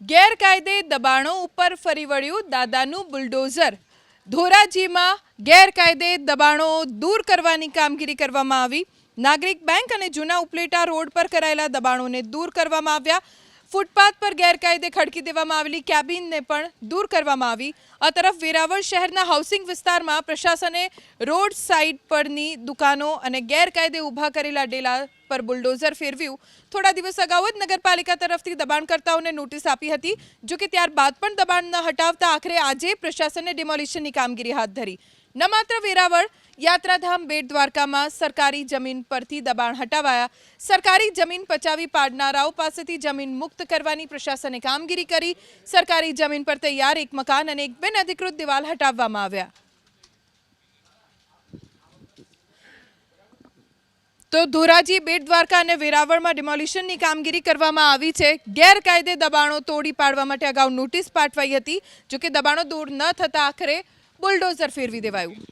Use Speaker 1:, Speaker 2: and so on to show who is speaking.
Speaker 1: ગેરકાયદે દબાણો ઉપર ફરી વળ્યું દાદાનું બુલડોઝર. ધોરાજીમાં ગેરકાયદે દબાણો દૂર કરવાની કામગીરી કરવામાં આવી. નાગરિક બેંક અને જૂના ઉપલેટા રોડ પર કરાયેલા દબાણોને દૂર કરવામાં આવ્યા. ફૂટપાથ પર ગેરકાયદે ખડકી દેવામાં આવેલી કેબિનને પણ દૂર કરવામાં આવી. આ તરફ વેરાવળ શહેરના હાઉસિંગ વિસ્તારમાં પ્રશાસને રોડ સાઇડ પરની દુકાનો અને ગેરકાયદે ઊભા કરેલા ડેલા પર બુલડોઝર ફેરવ્યું. થોડા દિવસ અગાઉ જ નગરપાલિકા તરફથી દબાણકર્તાઓને નોટિસ આપી હતી, જો કે ત્યારબાદ પણ દબાણ ન હટાવતા આખરે આજે પ્રશાસને ડિમોલિશનની કામગીરી હાથ ધરી. ન માત્ર વેરાવળ, યાત્રાધામ બેટ દ્વારકામાં સરકારી જમીન પરથી દબાણ હટાવાયા. સરકારી જમીન પચાવી પાડનારાઓ પાસેથી જમીન મુક્ત કરવાની પ્રશાસને કામગીરી કરી. સરકારી જમીન પર તૈયાર એક મકાન અને એક બિન અધિકૃત દિવાલ હટાવવામાં આવ્યા. તો ધોરાજી બેટ દ્વારકા અને વેરાવળમાં ડિમોલિશનની કામગીરી કરવામાં આવી છે. ગેરકાયદે દબાણો તોડી પાડવા માટે અગાઉ નોટિસ પાઠવાઈ હતી. જોકે દબાણો દૂર ન થતાં આખરે બુલડોઝર ફેરવી દેવાયું.